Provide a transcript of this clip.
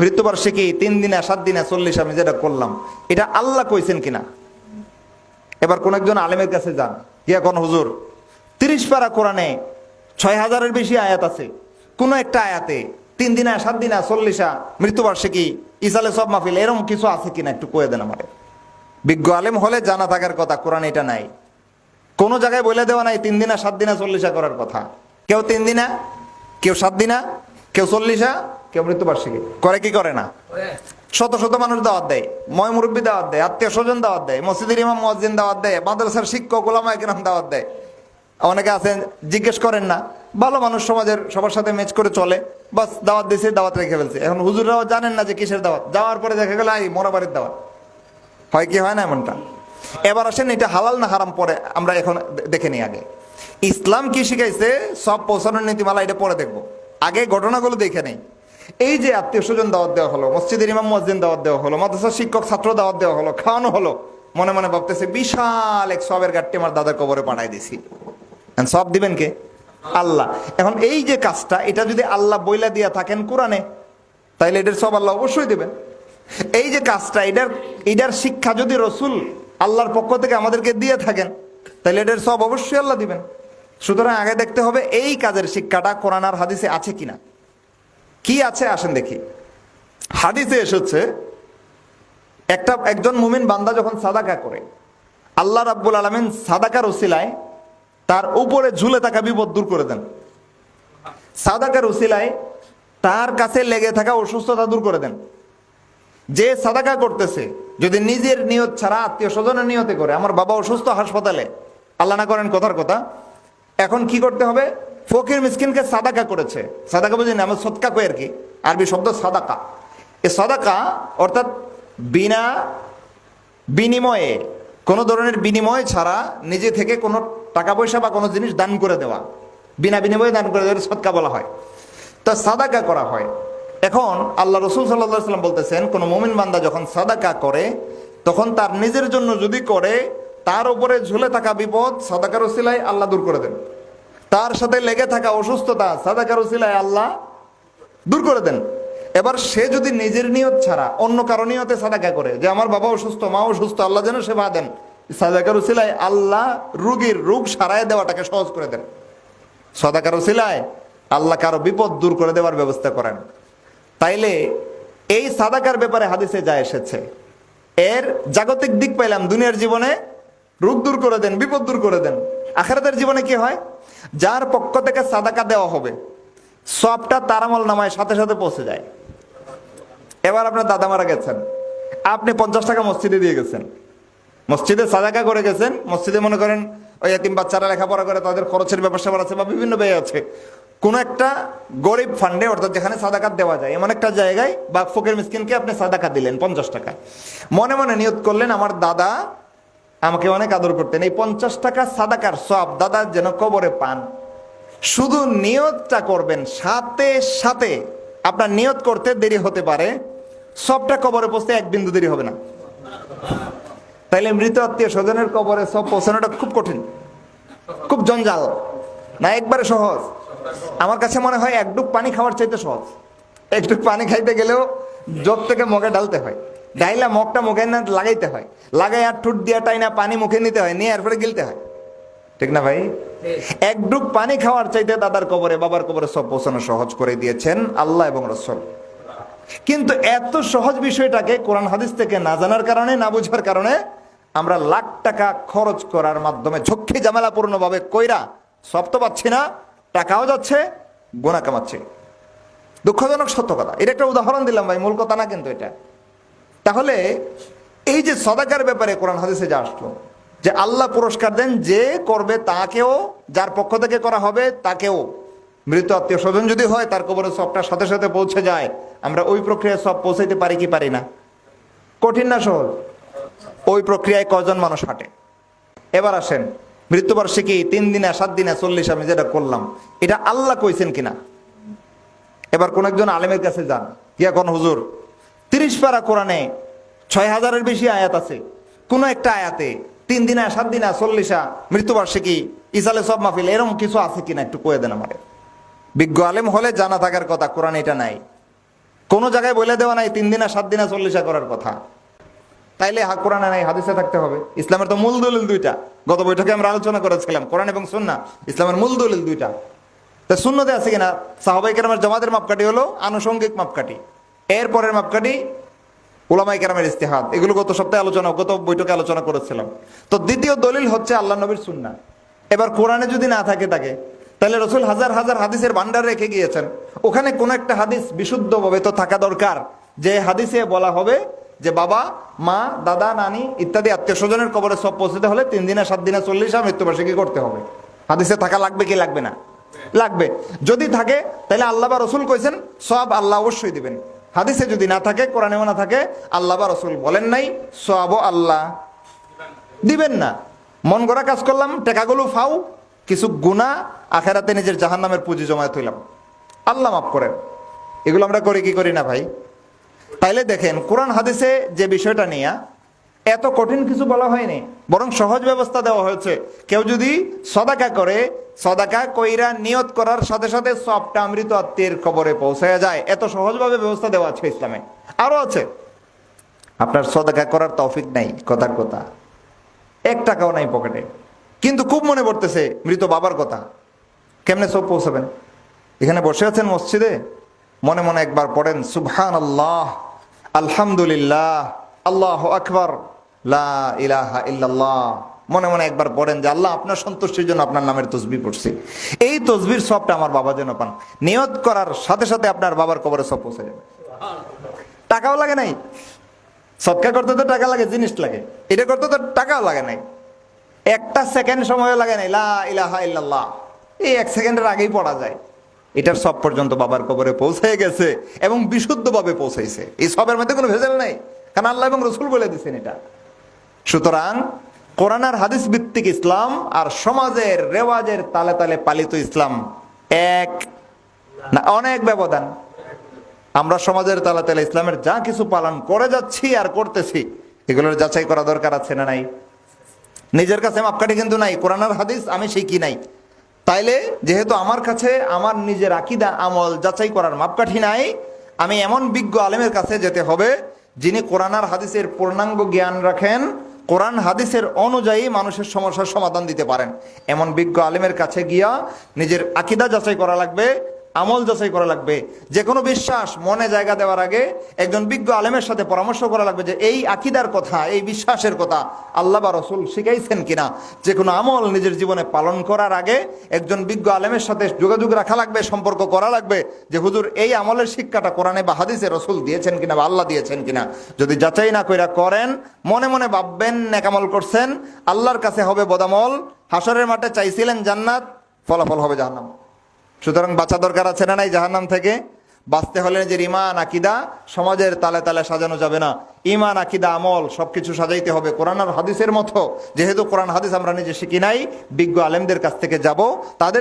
মৃত্যুবার্ষিকী তিন দিনে, সাত দিনে, চল্লিশ আমি যেটা করলাম, এটা আল্লাহ কইছেন কিনা? এবার কোন একজন আলেমের কাছে যান। গিয়া কোন হুজুর? তিরিশ পারা কোরআনে ছয় হাজারের বেশি আয়াত আছে। কোন একটা আয়াতে তিন দিনে, সাত দিনে, চল্লিশা মৃত্যুবার্ষিকী, ইসালে সব মাহফিল এরকম কিছু আছে কিনা একটু কয়ে দেন আমারে বিজ্ঞ আলেম হলে জানা থাকার কথা, কোরআন এটা নাই। কোন জায়গায় বলে দেওয়া নাই, তিন দিনা, সাত দিনা, চল্লিশা করার কথা। কেউ তিন দিনা, কেউ সাত দিনা, কেউ চল্লিশা কেউ মৃত্যুবার্ষিকী। করে কি করে না? শত শত মানুষ দাওয়াত দেয়। ময় মুরব্বী দাওয়াত দেয় আত্মীয় স্বজন দাওয়াত দেয় মসজিদের ইমাম মসজিদ দাওয়াত দেয় মাদ্রাসার শিক্ষক ওলামা একরাম দাওয়াত দেয়। অনেকে আছেন জিজ্ঞেস করেন না। ভালো মানুষ সমাজের সবার সাথে ম্যাচ করে চলে। বাস দাওয়াত দিয়েছে দাওয়াত রেখে ফেলছে। এখন হুজুররাও জানেন না যে কিসের দাওয়াত। যাওয়ার পরে দেখা গেল এই মোরা বাড়ির দাওয়াত। হয় কি হয় না এমনটা? এবার আসেন এটা হালাল না হারাম পরে আমরা এখন দেখে নিই আগে। ইসলাম কি শিখাইছে? সব পৌঁছানোর নীতিমালা এটা পরে দেখব। আগে ঘটনাগুলো দেখে নেই। এই যে আত্মীয় স্বজন দাওয়াত দেওয়া হলো, মসজিদের ইমাম মসজিদ দাওয়াত দেওয়া হলো, মাদ্রাসার শিক্ষক, ছাত্র দাওয়াত দেওয়া হলো, খাওয়ানো হলো, মনে মনে ভাবতেছে, বিশাল এক সবের গাঠটি আমার দাদার কবরে পাঠাই দিছি। সব দিবেন কে? আল্লাহ। এখন এই যে কাজটা, এটা যদি আল্লাহ বইলা দিয়া থাকেন কোরআনে, তাইলে এটার সব আল্লাহ অবশ্যই দেবেন। এই যে কাজটা, এটার এটার শিক্ষা যদি রসুল আল্লাহর পক্ষ থেকে আমাদেরকে দিয়ে থাকেন তাহলে এটার সব অবশ্যই আল্লাহ দিবেন। সুতরাং আগে দেখতে হবে এই কাজের শিক্ষাটা কোরআন আর হাদিসে আছে কিনা। কি আছে? আসেন দেখি। হাদিসে এসেছে, একটা, একজন মুমিন বান্দা যখন সাদাকা করে, আল্লাহ রাব্বুল আলমিন সাদাকার ওসিলায় তার উপরে ঝুলে থাকা বিপদ দূর করে দেন। সাদাকার ওসিলায় তার কাছে লেগে থাকা অসুস্থতা দূর করে দেন। যে সাদাকা করতেছে, যদি নিজের নিয়ত ছাড়া আত্মীয় স্বজনের নিয়তে করে, আমার বাবা অসুস্থ হাসপাতালে, আল্লাহ না করেন কথার কথা, এখন কি করতে হবে? ফকির মিসকিনকে সাদাকা করেছে। সাদাকা বুঝি না, আমার সৎকা কই আর কি? আরবি শব্দ সাদাকা। এ সাদাকা অর্থাৎ বিনা বিনিময়ে, কোনো ধরনের বিনিময় ছাড়া নিজে থেকে কোনো টাকা পয়সা বা কোনো জিনিস দান করে দেওয়া। বিনা বিনিময়ে দান করে দেওয়া সৎকা বলা হয়। তো সাদাকা করা হয়। এখন আল্লাহ রসুল সাল্লাহ সাল্লাম বলতেছেন, কোনো মোমিন বান্দা যখন সাদাকা করে, তখন তার নিজের জন্য যদি করে, তার উপরে ঝুলে থাকা বিপদ সাদাকার ওসিলায় আল্লাহ দূর করে দেন। তার সাথে লেগে থাকা অসুস্থতা, সাদাকার ওসিলায় আল্লাহ দূর করে দেন। এবার সে যদি নিজের নিয়ত ছাড়া অন্য কারও নিয়তে সাদাকা করে, যে আমার বাবা অসুস্থ, মা অসুস্থ, আল্লাহ যেন সেবা দেন, সাদাকার উসিলায় আল্লাহ রুগীর রোগ সারায় দেওয়াটাকে সহজ করে দেন। সদাকার উসিলায় আল্লাহ কারও বিপদ দূর করে দেওয়ার ব্যবস্থা করেন। তাইলে এই সাদাকার ব্যাপারে হাদিসে যা এসেছে, এর জাগতিক দিক পাইলাম দুনিয়ার জীবনে রোগ দূর করে দেন, বিপদ দূর করে দেন। আখেরাতের জীবনে কি হয়? যার পক্ষ থেকে সাদাকা দেওয়া হবে, সবটা তারামল নামায় সাথে সাথে পৌঁছে যায়। এবার আপনার দাদা মারা গেছেন। আপনি পঞ্চাশ টাকা মসজিদে দিয়ে গেছেন। মসজিদে সাদাকা করে গেছেন। মসজিদে মনে করেন ওই এতিম বাচ্চারা লেখাপড়া করে, তাদের খরচের ব্যাপার স্যাপার আছে বা বিভিন্ন ব্যয় আছে। কোন একটা গরিব ফান্ডে অর্থাৎ যেখানে সাদাকাত দেওয়া যায়, এমন একটা জায়গায় বা ফকির মিসকিনকে আপনি সাদাকা দিলেন পঞ্চাশ টাকা মনে মনে নিয়ত করলেন, আমার দাদা আমাকে অনেক আদর করতেন। এই পঞ্চাশ টাকা সাদাকার সব দাদা যেন কবরে পান। শুধু নিয়তটা করবেন, সাথে সাথে আপনার নিয়ত করতে দেরি হতে পারে। সবটা কবরে পৌঁছতে এক বিন্দু দেরি হবে না। তাইলে মৃত আত্মীয় স্বজনের কবরে সব পৌঁছানোটা খুব কঠিন, খুব জঞ্জাল। না, একবারে সহজ। আমার কাছে মনে হয় এক পানি খাওয়ার চাইতে সহজ। এক ডুব পানি খাইতে গেলেও জগ থেকে মগে ডালতে হয়। ডাইলা মগটা মুখে না, লাগাইতে হয়। লাগাই আর ঠুট দিয়া টাই না পানি মুখে নিতে হয়, নিয়ে এরপরে গিলতে হয়। ঠিক না ভাই? এক ডুব পানি খাওয়ার চাইতে দাদার কবরে, বাবার কবরে সব পৌঁছানো সহজ করে দিয়েছেন আল্লাহ এবং রসল। কিন্তু এত সহজ বিষয়টাকে কোরআন হাদিস থেকে না জানার কারণে, না বুঝার কারণে আমরা লাখ টাকা খরচ করার মাধ্যমে ঝক্কি ঝামেলাপূর্ণ ভাবে কইরা সব তো পাচ্ছি না, টাকাও যাচ্ছে গোনা কামাচ্ছে। দুঃখজনক সত্য কথা। এটা একটা উদাহরণ দিলাম ভাই, মূল কথা না কিন্তু এটা। তাহলে এই যে সদাকার ব্যাপারে কোরআন হাদিসে যা আসলো, যে আল্লাহ পুরস্কার দেন, যে করবে তাকেও, যার পক্ষ থেকে করা হবে তাকেও। মৃত আত্মীয় স্বজন যদি হয়, তার কবরে সবটা সাথে সাথে পৌঁছে যায়। আমরা ওই প্রক্রিয়ায় সব পৌঁছাইতে পারি কি পারি না? কঠিন না সহজ? ওই প্রক্রিয়ায় কজন মানুষ হাঁটে? এবার আসেন, মৃত্যুবার্ষিকী তিন দিনে, সাত দিনে, চল্লিশ আমি যেটা করলাম, এটা আল্লাহ কইছেন কিনা? এবার কোন একজন আলেমের কাছে যান গিয়া কোন হুজুর? তিরিশ পারা কোরআনে ছয় হাজারের বেশি আয়াত আছে। কোন একটা আয়াতে তিন দিনা, সাত দিনা, চল্লিশা মৃত্যুবার্ষিকী, ইসালে সব মাহফিল এরকম কিছু আছে কিনা একটু কয়ে দেন আমাকে। বিজ্ঞ আলেম হলে জানা থাকার কথা, কোরআন এটা নাই। কোনো জায়গায় বলে দেওয়া নাই, তিন দিনা, সাত দিনা, চল্লিশা করার কথা। তাইলে হা, কোরআনে নাই, হাদিসে থাকতে হবে। ইসলামের তো মূল দলিল দুইটা। গত বৈঠকে আমরা আলোচনা করেছিলাম, কোরআন এবং সুন্না ইসলামের মূল দলিল দুইটা। তা শূন্যতে আছে কিনা? সাহাবাই কেরামের জমাতের মাপকাঠি হলো আনুষঙ্গিক মাপকাঠি। এর পরের মাপকাঠি ওলামাই কেরামের ইস্তেহাদ। এগুলো গত সপ্তাহে আলোচনা, গত বৈঠকে আলোচনা করেছিলাম। তো দ্বিতীয় দলিল হচ্ছে আল্লাহ নবীর সুন্না এবার কোরআনে যদি না থাকে তাকে, তাহলে রসুল হাজার হাজার হাদিসের ভান্ডার রেখে গিয়েছেন। ওখানে কোন একটা হাদিস বিশুদ্ধভাবে তো থাকা দরকার। যে হাদিসে বলা হবে যে বাবা, মা, দাদা, নানি ইত্যাদি আত্মীয় স্বজনের কবরে সব পৌঁছতে হলে তিন দিনে, সাত দিনে, চল্লিশে মৃত্যুবার্ষিকী করতে হবে। হাদিসে থাকা লাগবে কি লাগবে না? লাগবে। যদি থাকে, তাহলে আল্লাহ বা রসুল কইছেন, সব আল্লাহ অবশ্যই দিবেন। হাদিসে যদি না থাকে, কোরআনেও না থাকে, আল্লাহ বা রসুল বলেন নাই সব আল্লাহ। দিবেন না। মন গড়া কাজ করলাম, টেকাগুলো ফাও, কিছু গুণা আখেরাতে নিজের জাহান নামের পুঁজি জমায় তুইলাম আল্লাহ মাফ করেন। এগুলো আমরা করি কি করি না ভাই? তাইলে দেখেন, কোরআন হাদিসে যে বিষয়টা নিয়ে, এত কঠিন কিছু বলা হয়নি, বরং সহজ ব্যবস্থা দেওয়া হয়েছে। কেউ যদি সদাকা করে সদাকা কইরা নিয়ত করার সাথে সাথে সবটা অমৃত আত্মীয়ের খবরে পৌঁছায় যায়। এত সহজভাবে ব্যবস্থা দেওয়া আছে ইসলামে। আরও আছে। আপনার সদাকা করার তৌফিক নাই কথার কথা। এক টাকাও নাই পকেটে। কিন্তু খুব মনে পড়তেছে মৃত বাবার কথা। কেমনে সব পৌঁছাবেন? এখানে বসে আছেন মসজিদে? মনে মনে একবার পড়েন সুবহান আল্লাহ আলহামদুলিল্লাহ, আল্লাহ আকবর, লা ইলাহা ইল্লাল্লাহ মনে মনে একবার পড়েন যে, আল্লাহ, আপনার সন্তুষ্টির জন্য আপনার নামের তসবি পড়ছি। এই তসবির সবটা আমার বাবা যেন পান। নিয়ত করার সাথে সাথে আপনার বাবার কবরে সব পৌঁছে যাবে। টাকাও লাগে নাই। সৎকার করতে তো টাকা লাগে, জিনিস লাগে। এটা করতে তো টাকাও লাগে নাই। একটা সেকেন্ড সময় লাগে নাই। ইলাহা ইল্লাল্লাহ। এই এক সেকেন্ডের আগেই পড়া যায়। এটার সব পর্যন্ত বাবার কবরে পৌঁছে গেছে এবং বিশুদ্ধভাবে পৌঁছাইছে এই সবের মধ্যে কোনো ভেজাল নাই। কারণ আল্লাহ এবং রসুল বলে দিচ্ছেন এটা। সুতরাং কোরআন আর হাদিস ভিত্তিক ইসলাম আর সমাজের রেওয়াজের তালে তালে পালিত ইসলাম এক। না, অনেক ব্যবধান। আমরা সমাজের তালে তালে ইসলামের যা কিছু পালন করে যাচ্ছি আর করতেছি, এগুলোর যাচাই করা দরকার আছে না নাই? নিজের কাছে মাপকাঠি কিন্তু নাই, কোরআন আর হাদিস আমি শিখি নাই? তাইলে যেহেতু আমার কাছে, আমার নিজের আকিদা আমল যাচাই করার মাপকাঠি নাই, আমি এমন বিজ্ঞ আলেমের কাছে যেতে হবে যিনি কোরআন আর হাদিসের পূর্ণাঙ্গ জ্ঞান রাখেন কোরআন হাদিসের অনুযায়ী মানুষের সমস্যার সমাধান দিতে পারেন। এমন বিজ্ঞ আলেমের কাছে গিয়া নিজের আকিদা যাচাই করা লাগবে আমল যাচাই করা লাগবে। যে কোনো বিশ্বাস, মনে জায়গা দেওয়ার আগে একজন বিজ্ঞ আলেমের সাথে পরামর্শ করা লাগবে যে এই আকিদার কথা, এই বিশ্বাসের কথা আল্লাহ বা রসুল শিখাইছেন কিনা। যে কোনো আমল নিজের জীবনে পালন করার আগে একজন বিজ্ঞ আলেমের সাথে যোগাযোগ রাখা লাগবে, সম্পর্ক করা লাগবে যে হুজুর, এই আমলের শিক্ষাটা কোরআনে বা হাদিসে রসুল দিয়েছেন কিনা বা আল্লাহ দিয়েছেন কিনা। যদি যাচাই না কইরা করেন, মনে মনে ভাববেন নেকামল করছেন, আল্লাহর কাছে হবে বদামল, হাসরের মাঠে চাইছিলেন জান্নাত, ফলাফল হবে জাহান্নাম। সুতরাং বাঁচা দরকার আছে না নাই জাহান্নাম থেকে? বাঁচতে হলে নিজের ইমান আকিদা সমাজের তালে তালে সাজানো যাবে না। ইমান আকিদা, আমল, সবকিছু সাজাইতে হবে। কোরআন আর হাদিসের মতো, যেহেতু কোরআন হাদিস আমরা নিজে শিখি নাই, বিজ্ঞ আলেমদের কাছ থেকে যাব। তাদের